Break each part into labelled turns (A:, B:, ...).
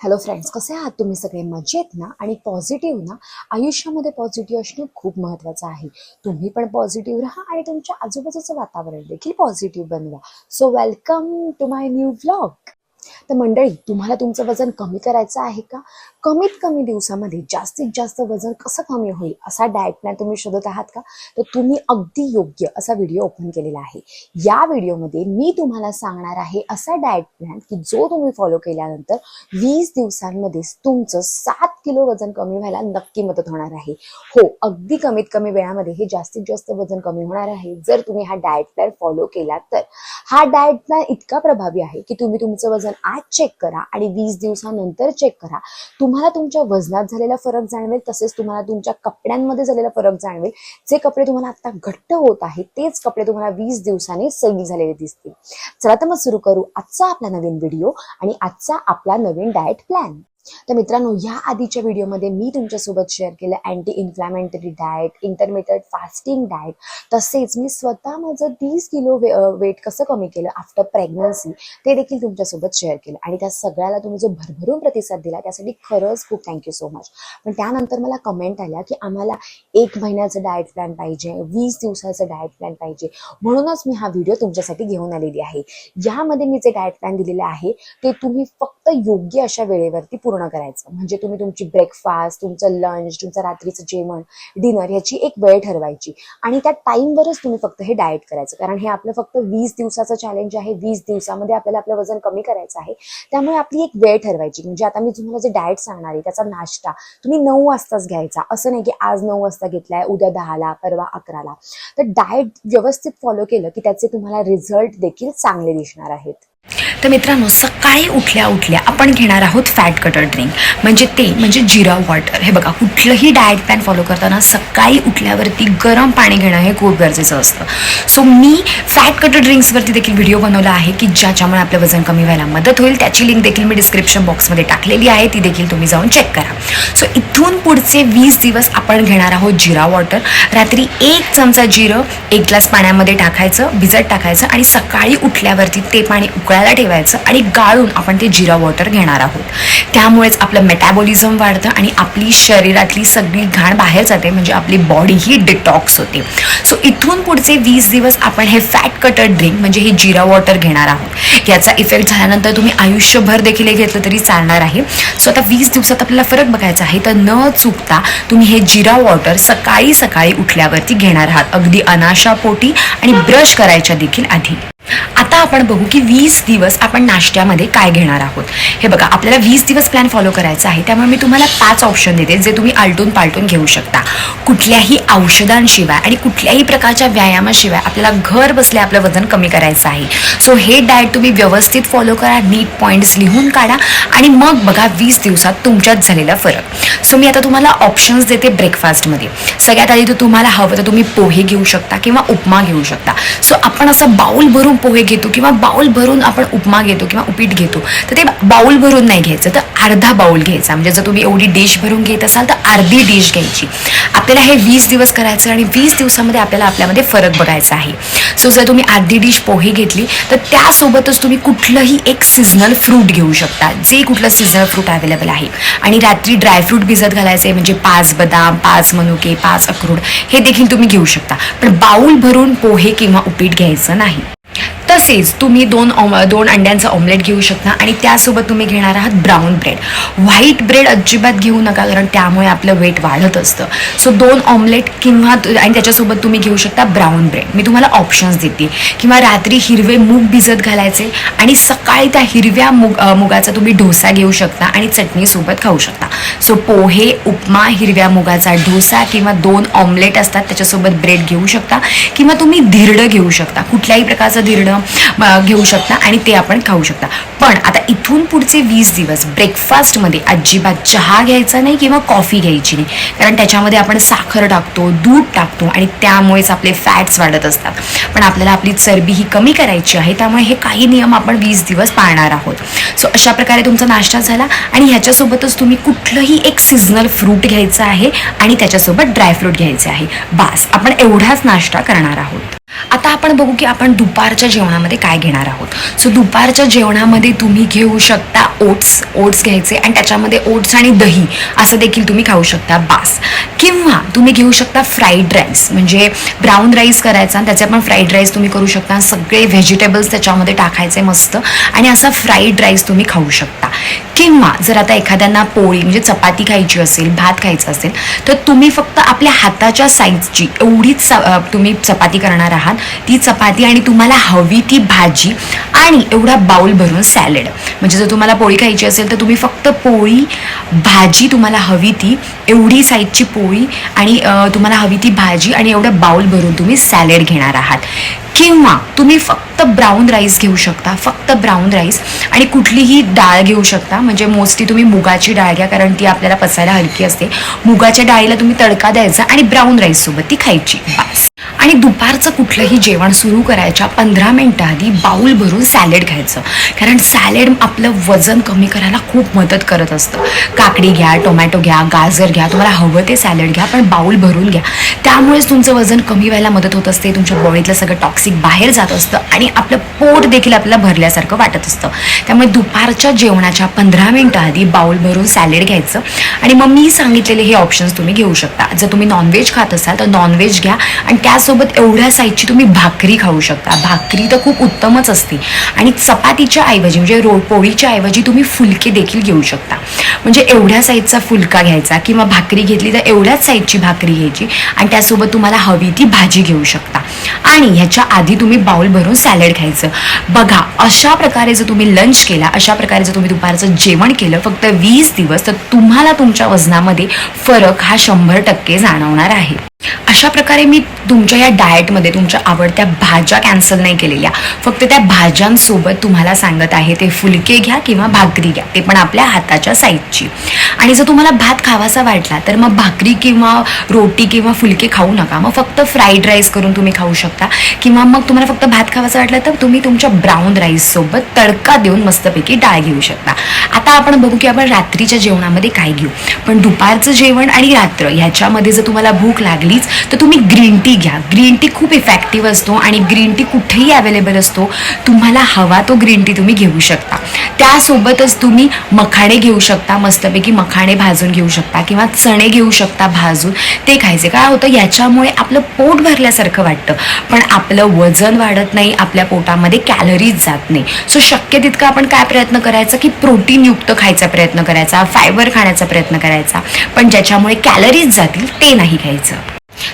A: Hello friends कसे आहात तुम्ही सगळे? मजेत ना? आणि पॉझिटिव्ह ना? आयुष्यामध्ये पॉझिटिव्ह असणं खूप महत्त्वाचं आहे. तुम्ही पण पॉझिटिव्ह राहा आणि तुमच्या आजूबाजूचं वातावरण देखील पॉझिटिव्ह बनवा. So welcome to my new vlog तर मंडळी तुम्हाला तुमचं वजन कमी करायचं आहे का? कमीत कमी दिवसामध्ये जास्तीत जास्त वजन कसं कमी होईल असा डाएट प्लॅन तुम्ही शोधत आहात का? तर तुम्ही अगदी योग्य असा व्हिडिओ ओपन केलेला आहे. या व्हिडिओमध्ये मी तुम्हाला सांगणार आहे असा डाएट प्लॅन की जो तुम्ही फॉलो केल्यानंतर वीस दिवसांमध्येच तुमचं सात किलो वजन कमी व्हायला नक्की मदत होणार आहे. हो अगदी कमीत कमी वेळामध्ये हे जास्तीत जास्त वजन कमी होणार आहे. जर तुम्ही हा डाएट प्लॅन फॉलो केला तर. हा डाएट प्लॅन इतका प्रभावी आहे की तुम्ही तुमचं वजन आज चेक करा आणि वीस दिवसानंतर चेक करा. तुम्हाला तुम्हाला तुमच्या वजनात झालेला फरक जाणवेल तसेच तुम्हाला तुमच्या कपड्यांमध्ये झालेला फरक जाणवेल. जे कपडे तुम्हाला आता घट्ट होत आहेत तेच कपडे तुम्हाला वीस दिवसाने सैल झालेले दिसतील. चला तर मग सुरू करू आजचा आपला नवीन व्हिडिओ आणि आजचा आपला नवीन डाएट प्लॅन तर मित्रांनो या आधीच्या व्हिडिओमध्ये मी तुमच्यासोबत शेअर केलं anti inflammatory diet intermittent fasting diet तसेच मी स्वतः माझं तीस किलो वेट कसं कमी केलं आफ्टर प्रेग्नन्सी ते देखील तुमच्यासोबत शेअर केलं. आणि त्या सगळ्याला तुम्ही जो भरभरून प्रतिसाद दिला त्यासाठी खरंच खूप थँक्यू सो मच पण त्यानंतर मला कमेंट आल्या की आम्हाला एक महिन्याचं डाएट प्लॅन पाहिजे वीस दिवसाचं डाएट प्लॅन पाहिजे. म्हणूनच मी हा व्हिडिओ तुमच्यासाठी घेऊन आलेली आहे. यामध्ये मी जे डाएट प्लॅन दिलेले आहे ते तुम्ही फक्त योग्य अशा वेळेवरती पूर्ण करायचं. म्हणजे तुम्ही तुमची ब्रेकफास्ट तुमचं लंच तुमचं रात्रीचं जेवण डिनर ह्याची एक वेळ ठरवायची. आणि त्या टाईमवरच तुम्ही फक्त हे डाएट करायचं. कारण हे आपलं फक्त वीस दिवसाचं चॅलेंज आहे. वीस दिवसामध्ये आपल्याला आपलं वजन कमी करायचं आहे. त्यामुळे आपली एक वेळ ठरवायची. म्हणजे आता मी तुम्हाला जे डाएट सांगणार आहे त्याचा नाश्ता तुम्ही नऊ वाजताच घ्यायचा. असं नाही की आज नऊ वाजता घेतलाय उद्या दहाला परवा अकराला. तर डाएट व्यवस्थित फॉलो केलं की त्याचे तुम्हाला रिझल्ट देखील चांगले दिसणार आहेत.
B: तर मित्रांनो सकाळी उठल्या उठल्या आपण घेणार आहोत फॅट कटर ड्रिंक म्हणजे ते म्हणजे जिरा वॉटर हे बघा कुठलंही डाएट प्लॅन फॉलो करताना सकाळी उठल्यावरती गरम पाणी घेणं हे खूप गरजेचं असतं. सो मी फॅट कटर ड्रिंक्सवरती देखील व्हिडिओ बनवला आहे की ज्याच्यामुळे आपलं वजन कमी व्हायला मदत होईल. त्याची लिंक देखील मी डिस्क्रिप्शन बॉक्समध्ये टाकलेली आहे. ती देखील तुम्ही जाऊन चेक करा. सो इथून पुढचे वीस दिवस आपण घेणार आहोत जिरा वॉटर रात्री एक चमचा जिरं एक ग्लास पाण्यामध्ये टाकायचं भिजत टाकायचं आणि सकाळी उठल्यावरती ते पाणी उकळायला ठेवायचं. आणि गाळून आपण ते जिरा वॉटर घेणार आहोत. त्यामुळेच आपलं मेटॅबॉलिझम वाढतं आणि आपली शरीरातली सगळी घाण बाहेर जाते म्हणजे आपली बॉडी ही डिटॉक्स होते. सो इथून पुढचे वीस दिवस आपण हे फॅट कटर ड्रिंक म्हणजे हे जिरा वॉटर घेणार आहोत. याचा इफेक्ट झाल्यानंतर तुम्ही आयुष्यभर देखील हे घेतलं तरी चालणार आहे. सो आता वीस दिवसात आपल्याला फरक बघायचा आहे तर न चुकता तुम्ही हे जिरा वॉटर सकाळी सकाळी उठल्यावरती घेणार आहात. अगदी अनाशा पोटी आणि ब्रश करायच्या देखील आधी. आता आपण बघू की वीस दिवस आपण नाश्त्यामध्ये काय घेणार आहोत. हे बघा आपल्याला वीस दिवस प्लॅन फॉलो करायचा आहे त्यामुळे मी तुम्हाला पाच ऑप्शन देते जे तुम्ही आलटून पालटून घेऊ शकता. कुठल्याही औषधांशिवाय आणि कुठल्याही प्रकारच्या व्यायामाशिवाय आपल्याला घर बसल्या आपलं वजन कमी करायचं आहे. सो हे डाएट तुम्ही व्यवस्थित फॉलो करा नीट पॉईंट्स लिहून काढा आणि मग बघा वीस दिवसात तुमच्यात झालेला फरक. सो मी आता तुम्हाला ऑप्शन्स देते ब्रेकफास्टमध्ये सगळ्यात आधी तर तुम्हाला हवं तर तुम्ही पोहे घेऊ शकता किंवा उपमा घेऊ शकता. सो आपण असं बाऊल भरून पोहे घेतो किंवा बाऊल भरून आपण उपमा घेतो किंवा उपीट घेतो तर ते बाऊल भरून नाही घ्यायचं तर अर्धा बाऊल घ्यायचा. म्हणजे जर तुम्ही एवढी डिश भरून घेत असाल तर अर्धी डिश घ्यायची. आपल्याला हे वीस दिवस करायचं आणि वीस दिवसामध्ये आपल्याला आपल्यामध्ये फरक बघायचा आहे. सो जर तुम्ही अर्धी डिश पोहे घेतली तर त्यासोबतच तुम्ही कुठलंही एक सिजनल फ्रूट घेऊ शकता. जे कुठलं सिजनल फ्रूट अवेलेबल आहे. आणि रात्री ड्रायफ्रूट भिजत घालायचे म्हणजे पाच बदाम पाच मनुके पाच अक्रोड हे देखील तुम्ही घेऊ शकता. पण बाऊल भरून पोहे किंवा उपीट घ्यायचं नाही. तसेच तुम्ही दोन ऑम दोन अंड्यांचं ऑमलेट घेऊ शकता आणि त्यासोबत तुम्ही घेणार आहात ब्राऊन ब्रेड व्हाईट ब्रेड अजिबात घेऊ नका कारण त्यामुळे आपलं वेट वाढत असतं. सो दोन ऑमलेट किंवा आणि त्याच्यासोबत तुम्ही घेऊ शकता ब्राऊन ब्रेड मी तुम्हाला ऑप्शन्स देते. किंवा रात्री हिरवे मूग भिजत घालायचे आणि सकाळी त्या हिरव्या मुग मुगाचा तुम्ही डोसा घेऊ शकता आणि चटणीसोबत खाऊ शकता. सो पोहे उपमा हिरव्या मुगाचा डोसा किंवा दोन ऑमलेट असतात त्याच्यासोबत ब्रेड घेऊ शकता. किंवा तुम्ही धिरडं घेऊ शकता. कुठल्याही प्रकारचं धिरडं घेऊ शकता आणि ते आपण खाऊ शकता. पण आता इथून पुढचे वीस दिवस ब्रेकफास्टमध्ये अजिबात चहा घ्यायचा नाही किंवा कॉफी घ्यायची नाही. कारण त्याच्यामध्ये आपण साखर टाकतो दूध टाकतो आणि त्यामुळेच आपले फॅट्स वाढत असतात. पण आपल्याला आपली चरबी ही कमी करायची आहे त्यामुळे हे काही नियम आपण वीस दिवस पाळणार आहोत. सो अशा प्रकारे तुमचा नाश्ता झाला आणि ह्याच्यासोबतच तुम्ही कुठलंही एक सिजनल फ्रूट घ्यायचं आहे आणि त्याच्यासोबत ड्रायफ्रूट घ्यायचे आहे. बास आपण एवढाच नाश्ता करणार आहोत. आता आपण बघू की आपण दुपारच्या जेवणामध्ये काय घेणार आहोत. सो दुपारच्या जेवणामध्ये तुम्ही घेऊ शकता ओट्स ओट्स घ्यायचे आणि त्याच्यामध्ये ओट्स आणि दही असं देखील तुम्ही खाऊ शकता बास. किंवा तुम्ही घेऊ शकता फ्राईड राईस म्हणजे ब्राऊन राईस करायचा आणि त्याचे पण फ्राईड राईस तुम्ही करू शकता. सगळे व्हेजिटेबल्स त्याच्यामध्ये टाकायचे मस्त आणि असा फ्राईड राईस तुम्ही खाऊ शकता. किंवा जर आता एखाद्यांना पोळी म्हणजे चपाती खायची असेल भात खायचा असेल तर तुम्ही फक्त आपल्या हाताच्या साईजची एवढीच तुम्ही चपाती करणार आहात ती चपाती आणि तुम्हाला हवी ती भाजी आणि एवढा बाउल भरून सॅलड. म्हणजे जर तुम्हाला पोळी खायची असेल तर तुम्ही फक्त पोळी भाजी तुम्हाला हवी ती एवढी साईजची पोळी आणि तुम्हाला हवी ती भाजी आणि एवढं बाउल भरून तुम्ही सॅलड घेणार आहात. किंवा तुम्ही फक्त ब्राऊन राईस घेऊ शकता फक्त ब्राऊन राईस आणि कुठलीही डाळ घेऊ शकता. म्हणजे मोस्टली तुम्ही मुगाची डाळ घ्या कारण ती आपल्याला पचायला हलकी असते. मुगाच्या डाळीला तुम्ही तडका द्यायचा आणि ब्राऊन राईस सोबत ती खायची. बस. आणि दुपारचं कुठलंही जेवण सुरू करायच्या पंधरा मिनटं आधी बाऊल भरून सॅलेड घ्यायचं कारण सॅलेड आपलं वजन कमी करायला खूप मदत करत असतं. काकडी घ्या टोमॅटो घ्या गाजर घ्या तुम्हाला हवं ते सॅलड घ्या पण बाऊल भरून घ्या. त्यामुळेच तुमचं वजन कमी व्हायला मदत होत असते तुमच्या बॉडीतलं सगळं टॉक्सिक बाहेर जात असतं आणि आपलं पोट देखील आपल्याला भरल्यासारखं वाटत असतं. त्यामुळे दुपारच्या जेवणाच्या पंधरा मिनटं आधी बाऊल भरून सॅलेड घ्यायचं. आणि मग मी सांगितलेले हे ऑप्शन्स तुम्ही घेऊ शकता. जर तुम्ही नॉनव्हेज खात असाल तर नॉनव्हेज घ्या. आणि त्यासोबत एवढ्या साईजची तुम्ही भाकरी खाऊ शकता. भाकरी तर खूप उत्तमच असते. आणि चपातीच्या ऐवजी म्हणजे रो पोळीच्या ऐवजी तुम्ही फुलके देखील घेऊ शकता. म्हणजे एवढ्या साईजचा फुलका घ्यायचा किंवा भाकरी घेतली तर एवढ्याच साईजची भाकरी घ्यायची आणि त्यासोबत तुम्हाला हवी ती भाजी घेऊ शकता. आणि ह्याच्या आधी तुम्ही बाउल भरून सॅलड खायचं बघा अशा प्रकारे जर तुम्ही लंच केला अशा प्रकारे जर तुम्ही दुपारचं जेवण केलं फक्त वीस दिवस तर तुम्हाला तुमच्या वजनामध्ये फरक हा शंभर टक्के जाणवणार आहे. अशा प्रकारे मी तुमच्या या डाएटमध्ये तुमच्या आवडत्या भाज्या कॅन्सल नाही केलेल्या. फक्त त्या भाज्यांसोबत तुम्हाला सांगत आहे ते फुलके घ्या किंवा भाकरी घ्या. ते पण आपल्या हाताच्या साईजची आणि जर तुम्हाला भात खावासा वाटला तर मग भाकरी किंवा रोटी किंवा फुलके खाऊ नका. मग फक्त फ्राईड राईस करून तुम्ही खाऊ शकता. किंवा मग तुम्हाला फक्त भात खावासा वाटला तर तुम्ही तुमच्या ब्राऊन राईससोबत तडका देऊन मस्तपैकी डाळ घेऊ शकता. आता आपण बघू की आपण रात्रीच्या जेवणामध्ये काय घेऊ. पण दुपारचं जेवण आणि रात्र ह्याच्यामध्ये जर तुम्हाला भूक लागली लागलीच तर तुम्ही ग्रीन टी घ्या. ग्रीन टी खूप इफेक्टिव्ह असतो आणि ग्रीन टी कुठेही अवेलेबल असतो तुम्हाला हवा तो ग्रीन टी तुम्ही घेऊ शकता. त्यासोबतच तुम्ही मखाणे घेऊ शकता मस्तपैकी मखाणे भाजून घेऊ शकता किंवा चणे घेऊ शकता भाजून. ते खायचे. काय होतं? याच्यामुळे आपलं पोट भरल्यासारखं वाटतं. पण आपलं वजन वाढत नाही आपल्या पोटामध्ये कॅलरीज जात नाही. सो शक्य तितकं आपण काय प्रयत्न करायचा की प्रोटीनयुक्त खायचा प्रयत्न करायचा फायबर खाण्याचा प्रयत्न करायचा. पण ज्याच्यामुळे कॅलरीज जातील ते नाही खायचं.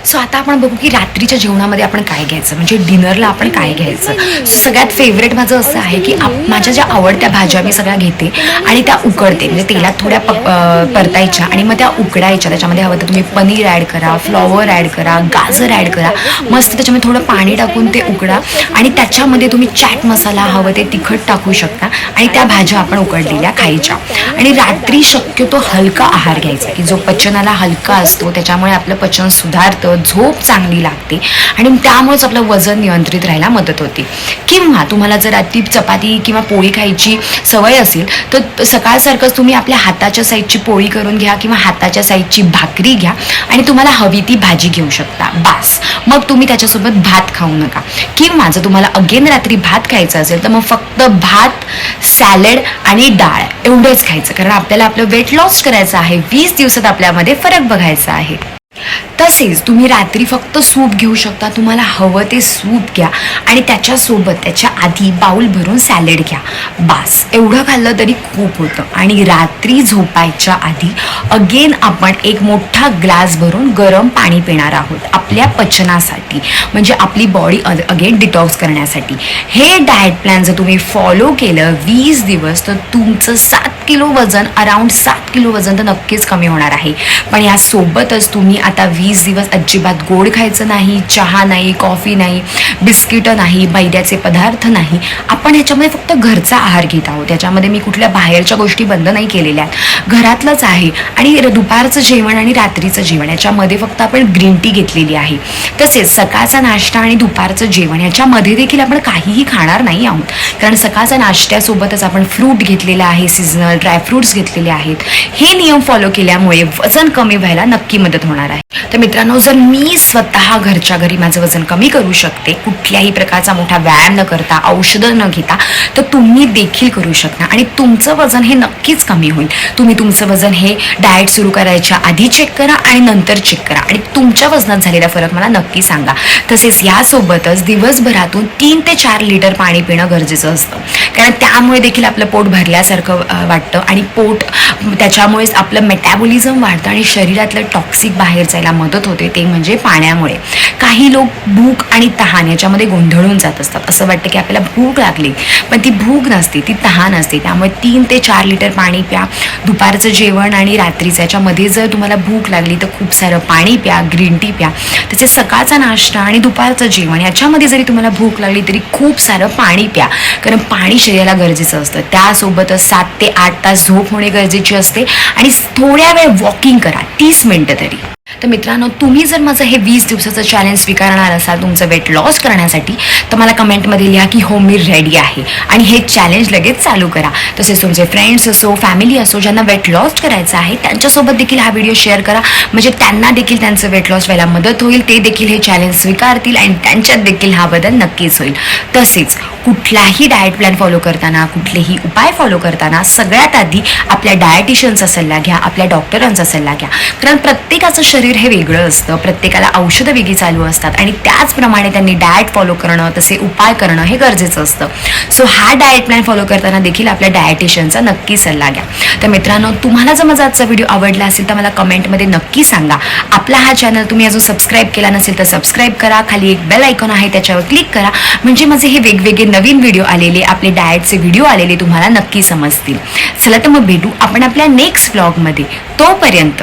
B: सो आता आपण बघू की रात्रीच्या जेवणामध्ये आपण काय घ्यायचं? म्हणजे डिनरला आपण काय घ्यायचं? सो सगळ्यात फेवरेट माझं असं आहे की माझ्या ज्या आवडत्या भाज्या मी सगळ्या घेते आणि त्या उकडते. म्हणजे तेलात थोड्या परतायच्या आणि मग त्या उकडायच्या. त्याच्यामध्ये हवं तर तुम्ही पनीर ॲड करा फ्लॉवर ॲड करा गाजर ॲड करा. मस्त त्याच्यामध्ये थोडं पाणी टाकून ते उकडा आणि त्याच्यामध्ये तुम्ही चॅट मसाला हवं ते तिखट टाकू शकता आणि त्या भाज्या आपण उकडलेल्या खायच्या. आणि रात्री शक्यतो हलका आहार घ्यायचा की जो पचनाला हलका असतो. त्याच्यामुळे आपलं पचन सुधारतं झोप चांगली लागते. आणि त्यामुळेच आपलं वजन नियंत्रित राहायला मदत होते. किंवा तुम्हाला जर रात्री चपाती किंवा पोळी खायची सवय असेल तर सकाळसारखंच तुम्ही आपल्या हाताच्या साईजची पोळी करून घ्या किंवा हाताच्या साईजची भाकरी घ्या आणि तुम्हाला हवी ती भाजी घेऊ शकता. बास. मग तुम्ही त्याच्यासोबत भात खाऊ नका. किंवा जर तुम्हाला अगेन रात्री भात खायचं असेल तर मग फक्त भात सॅलड आणि डाळ एवढंच खायचं. कारण आपल्याला आपलं वेट लॉस करायचं आहे. वीस दिवसात आपल्यामध्ये फरक बघायचा आहे. तसेच तुम्ही रात्री फक्त सूप घेऊ शकता. तुम्हाला हवं ते सूप घ्या. आणि त्याच्यासोबत त्याच्या आधी बाऊल भरून सॅलेड घ्या. बास एवढं खाल्लं तरी खूप होतं. आणि रात्री झोपायच्या आधी अगेन आपण एक मोठा ग्लास भरून गरम पाणी पिणार आहोत. आपल्या पचनासाठी म्हणजे आपली बॉडी अगेन डिटॉक्स करण्यासाठी. हे डाएट प्लॅन जर तुम्ही फॉलो केलं वीस दिवस तर तुमचं सात किलो वजन अराउंड सात किलो वजन तर नक्कीच कमी होणार आहे. पण यासोबतच तुम्ही आता वी वीस दिवस अजिबात गोड खायचं नाही चहा नाही कॉफी नाही बिस्किटं नाही मैद्याचे पदार्थ नाही. आपण ह्याच्यामध्ये फक्त घरचा आहार घेत आहोत. त्याच्यामध्ये मी कुठल्या बाहेरच्या गोष्टी बंद नाही केलेल्या आहेत. घरातलंच आहे आणि दुपारचं जेवण आणि रात्रीचं जेवण याच्यामध्ये फक्त आपण ग्रीन टी घेतलेली आहे. तसेच सकाळचा नाश्ता आणि दुपारचं जेवण याच्यामध्ये देखील आपण काहीही खाणार नाही आहोत. कारण सकाळचा नाश्त्यासोबतच आपण फ्रूट घेतलेलं आहे सीझनल ड्रायफ्रुट्स घेतलेले आहेत. हे नियम फॉलो केल्यामुळे वजन कमी व्हायला नक्की मदत होणार आहे. तर मित्रांनो जर मी स्वतः घरच्या घरी माझं वजन कमी करू शकते कुठल्याही प्रकारचा मोठा व्यायाम न करता औषधं न घेता तर तुम्ही देखील करू शकता. आणि तुमचं वजन हे नक्कीच कमी होईल. तुम्ही तुमचं वजन हे डाएट सुरू करायच्या आधी चेक करा आणि नंतर चेक करा. आणि तुमच्या वजनात झालेला फरक मला नक्की सांगा. तसेच यासोबतच दिवसभरातून तीन ते चार लिटर पाणी पिणं गरजेचं असतं. कारण त्यामुळे देखील आपलं पोट भरल्यासारखं वाटतं. आणि पोट त्याच्यामुळेच आपलं मेटॅबॉलिझम वाढतं आणि शरीरातलं टॉक्सिक बाहेर जायला मदत होते ते म्हणजे पाण्यामुळे. काही लोक भूक आणि तहान याच्यामध्ये गोंधळून जात असतात. असं वाटतं की आपल्याला भूक लागली पण ती भूक नसते ती तहान असते. त्यामुळे तीन ते चार लिटर पाणी प्या. दुपारचं जेवण आणि रात्रीचं याच्यामध्ये जर तुम्हाला भूक लागली तर खूप सारं पाणी प्या ग्रीन टी प्या. तसेच सकाळचा नाश्ता आणि दुपारचं जेवण याच्यामध्ये जरी तुम्हाला भूक लागली तरी खूप सारं पाणी प्या. कारण पाणी शरीराला गरजेचं असतं. त्यासोबतच सात ते आठ तास झोप होणे गरजेची असते. आणि थोड्या वेळ वॉकिंग करा तीस मिनटं तरी. तर मित्रांनो तुम्ही जर माझं हे वीस दिवसाचं चॅलेंज स्वीकारणार असाल तुमचं वेट लॉस करण्यासाठी तर मला कमेंटमध्ये लिहा की हो मी रेडी आहे. आणि हे चॅलेंज लगेच चालू करा. तसेच तुमचे फ्रेंड्स असो फॅमिली असो ज्यांना वेट लॉस करायचं आहे त्यांच्यासोबत देखील हा व्हिडिओ शेअर करा. म्हणजे त्यांना देखील त्यांचं वेट लॉस व्हायला मदत होईल. ते देखील हे चॅलेंज स्वीकारतील आणि त्यांच्यात देखील हा बदल नक्कीच होईल. तसेच कुठलाही डाएट प्लॅन फॉलो करताना कुठलेही उपाय फॉलो करताना सगळ्यात आधी आपल्या डायटिशियनचा सल्ला घ्या आपल्या डॉक्टरांचा सल्ला घ्या. कारण प्रत्येकाचं शरीर हे वेगळं असतं. प्रत्येकाला औषधं वेगळी चालू असतात. आणि त्याचप्रमाणे त्यांनी डाएट फॉलो करणं तसे उपाय करणं हे गरजेचं असतं. सो हा डाएट प्लॅन फॉलो करताना देखील आपल्या डायटिशियनचा नक्की सल्ला घ्या. तर मित्रांनो तुम्हाला जर माझा आजचा व्हिडिओ आवडला असेल तर मला कमेंटमध्ये नक्की सांगा. आपला हा चॅनल तुम्ही अजून सबस्क्राईब केला नसेल तर सबस्क्राईब करा. खाली एक बेल आयकॉन आहे त्याच्यावर क्लिक करा. म्हणजे माझे हे वेगवेगळे नवीन व्हिडिओ आलेले आपले डाएटचे व्हिडिओ आलेले तुम्हाला नक्की समजतील. चला तर मग भेटू आपण आपल्या नेक्स्ट ब्लॉगमध्ये तोपर्यंत.